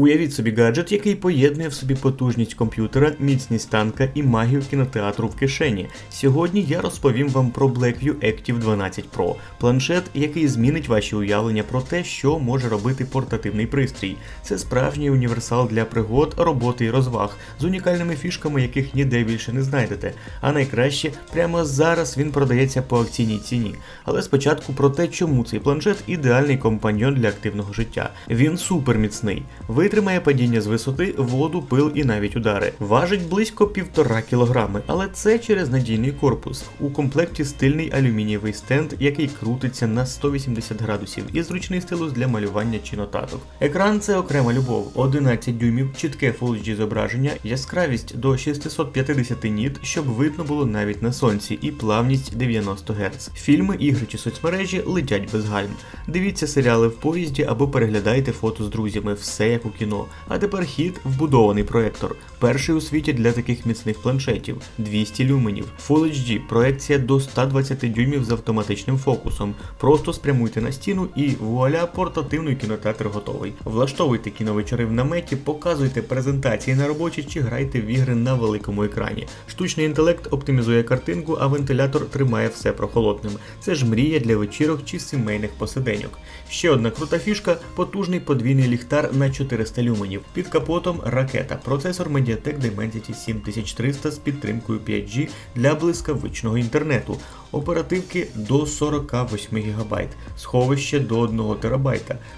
Уявіть собі гаджет, який поєднує в собі потужність комп'ютера, міцність танка і магію кінотеатру в кишені. Сьогодні я розповім вам про Blackview Active 12 Pro, планшет, який змінить ваші уявлення про те, що може робити портативний пристрій. Це справжній універсал для пригод, роботи і розваг з унікальними фішками, яких ніде більше не знайдете. А найкраще, прямо зараз він продається по акційній ціні. Але спочатку про те, чому цей планшет ідеальний компаньйон для активного життя. Він суперміцний, витримає падіння з висоти, воду, пил і навіть удари. Важить близько півтора кілограми, але це через надійний корпус. У комплекті стильний алюмінієвий стенд, який крутиться на 180 градусів, і зручний стилус для малювання чи нотаток. Екран це окрема любов, 11 дюймів, чітке Full HD зображення, яскравість до 650 ніт, щоб видно було навіть на сонці, і плавність 90 Гц. Фільми, ігри чи соцмережі летять без гальм. Дивіться серіали в поїзді або переглядайте фото з друзями, все як у кіно. А тепер хід вбудований проектор. Перший у світі для таких міцних планшетів 200 люменів. Full HD, проекція до 120 дюймів з автоматичним фокусом. Просто спрямуйте на стіну і вуаля, портативний кінотеатр готовий. Влаштовуйте кіновечори в наметі, показуйте презентації на роботі чи грайте в ігри на великому екрані. Штучний інтелект оптимізує картинку, а вентилятор тримає все прохолодним. Це ж мрія для вечірок чи сімейних посиденьок. Ще одна крута фішка потужний подвійний ліхтар на 400 люменів. Під капотом ракета, процесор Mediatek Dimensity 7300 з підтримкою 5G для блискавичного інтернету. Оперативки до 48 ГБ, сховище до 1 ТБ.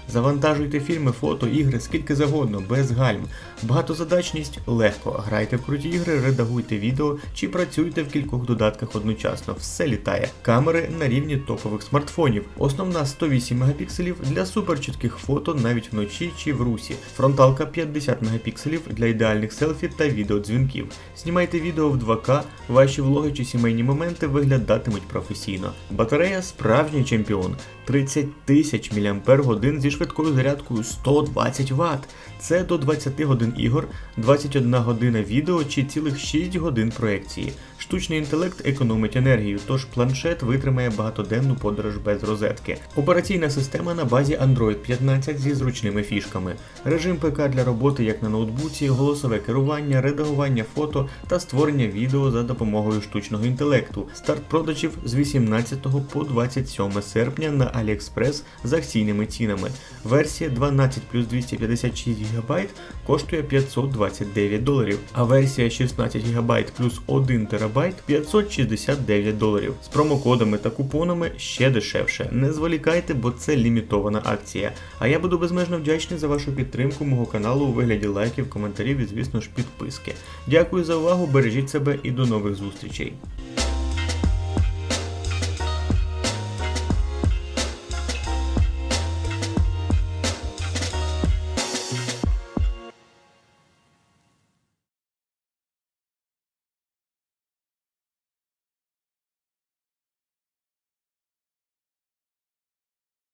Завантажуйте фільми, фото, ігри скільки завгодно, без гальм. Багатозадачність легко. Грайте в круті ігри, редагуйте відео чи працюйте в кількох додатках одночасно. Все літає. Камери на рівні топових смартфонів. Основна 108 Мп для суперчітких фото навіть вночі чи в русі. Фронталка 50 Мп для ідеальних селфі та відеодзвінків. Знімайте відео в 2К, ваші влоги чи сімейні моменти виглядатимуть професійно. Батарея справжній чемпіон. 30 тисяч мАч зі швидкою зарядкою 120 Вт. Це до 20 годин ігор, 21 година відео чи цілих 6 годин проекції. Штучний інтелект економить енергію, тож планшет витримає багатоденну подорож без розетки. Операційна система на базі Android 15 зі зручними фішками. Режим ПК для роботи як на ноутбуці, голосове керування, редагування фото та створення відео за допомогою штучного інтелекту. Старт продажів з 18 по 27 серпня на AliExpress з акційними цінами. Версія 12 плюс 256 ГБ коштує 529 доларів, а версія 16 ГБ плюс 1 ТБ 569 доларів. З промокодами та купонами ще дешевше. Не зволікайте, бо це лімітована акція. А я буду безмежно вдячний за вашу підтримку мого каналу у вигляді лайків, коментарів і, звісно ж, підписки. Дякую за увагу, бережіть себе і до нових зустрічей.